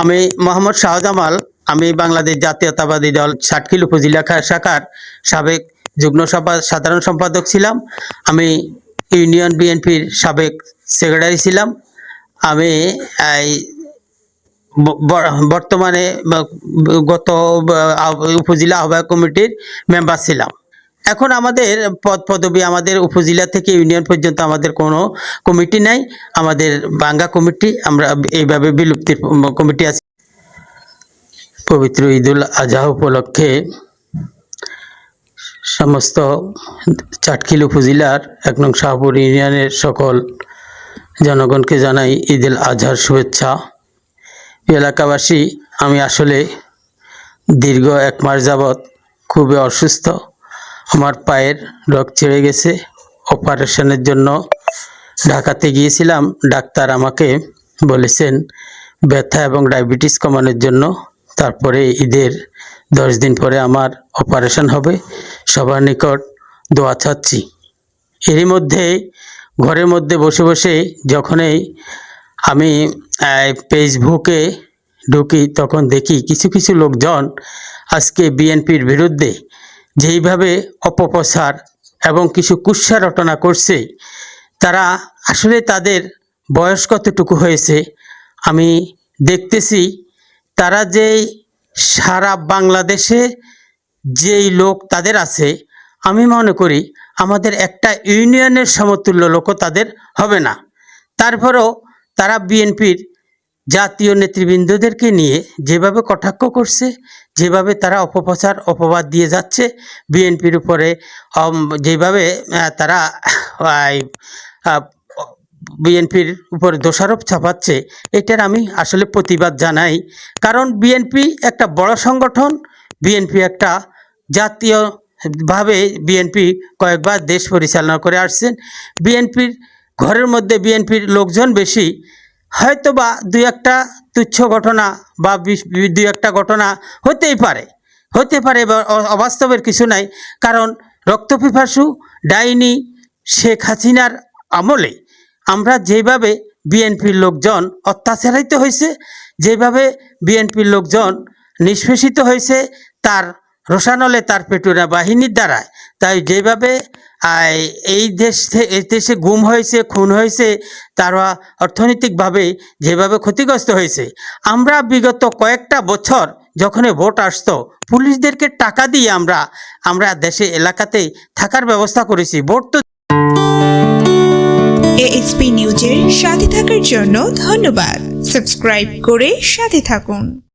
আমি মোহাম্মদ শাহজামাল, আমি বাংলাদেশ জাতীয়তাবাদী দল ষাটকিল উপজেলা শাখার সাবেক যুগ্ম সভা সাধারণ সম্পাদক ছিলাম। আমি ইউনিয়ন বিএনপির সাবেক সেক্রেটারি ছিলাম। আমি বর্তমানে গত উপজেলা আহ্বায়ক কমিটির মেম্বার ছিলাম। এখন আমাদের পদ পদবি আমাদের উপজেলা থেকে ইউনিয়ন পর্যন্ত আমাদের কোনো কমিটি নাই। আমাদের বাঙ্গা কমিটি, আমরা এইভাবে বিলুপ্তির কমিটি আছে। পবিত্র ঈদুল আজহা উপলক্ষে সমস্ত চাটখিল উপজেলার এক নং শাহপুর ইউনিয়নের সকল জনগণকে জানাই ঈদুল আজহার শুভেচ্ছা। এলাকাবাসী, আমি আসলে দীর্ঘ এক মাস যাবৎ খুবই অসুস্থ। আমার পায়ের রক ছেড়ে গেছে। অপারেশনের জন্য ঢাকাতে গিয়েছিলাম। ডাক্তার আমাকে বলেছেন, ব্যথা এবং ডায়াবেটিস কমানোর জন্য। তারপরে ঈদের দশ দিন পরে আমার অপারেশন হবে। সবার নিকট দোয়া চাচ্ছি। এরই মধ্যে, ঘরের মধ্যে বসে বসে যখনই আমি ফেসবুকে ঢুকি, তখন দেখি কিছু কিছু লোকজন আজকে বিএনপির বিরুদ্ধে যেইভাবে অপপ্রচার এবং কিছু কুৎসা রটনা করছে, তারা আসলে তাদের বয়স কতটুকু হয়েছে, আমি দেখতেছি তারা যেই সারা বাংলাদেশে যেই লোক তাদের আছে, আমি মনে করি আমাদের একটা ইউনিয়নের সমতুল্য লোকও তাদের হবে না। তারপরেও তারা বিএনপির জাতীয় নেতৃবৃন্দদেরকে নিয়ে যেভাবে কটাক্ষ করছে, যেভাবে তারা অপপ্রচার, অপবাদ দিয়ে যাচ্ছে, বিএনপির উপরে যেভাবে তারা বিএনপির উপরে দোষারোপ ছাপাচ্ছে এটার আমি আসলে প্রতিবাদ জানাই। কারণ বিএনপি একটা বড় সংগঠন, বিএনপি একটা জাতীয়ভাবে বিএনপি কয়েকবার দেশ পরিচালনা করে আসছেন। বিএনপির ঘরের মধ্যে বিএনপির লোকজন বেশি হয়তো বা দুই একটা তুচ্ছ ঘটনা বা দুই একটা ঘটনা হতেই পারে। হতে পারে অবাস্তবের কিছু নাই, কারণ রক্তপিপাসু ডাইনি শেখ হাসিনার আমলে আমরা যেভাবে বিএনপির লোকজন অত্যাচারিত হয়েছে, যেভাবে বিএনপির লোকজন নিষ্পেষিত হয়েছে, তার রোশানলে তার পেটুরা বাহিনীর দ্বারা তাই যেভাবে এই দেশ এই দেশে গুম হয়েছে, খুন হয়েছে, তারা অর্থনৈতিকভাবে যেভাবে ক্ষতিগ্রস্ত হয়েছে। আমরা বিগত কয়েকটা বছর যখন ভোট আসতো, পুলিশদেরকে টাকা দিয়ে আমরা আমরা দেশে, এলাকাতে থাকার ব্যবস্থা করেছি। ভোট তো এএক্সপি নিউজের সাথে থাকার জন্য ধন্যবাদ। সাবস্ক্রাইব করে সাথে থাকুন।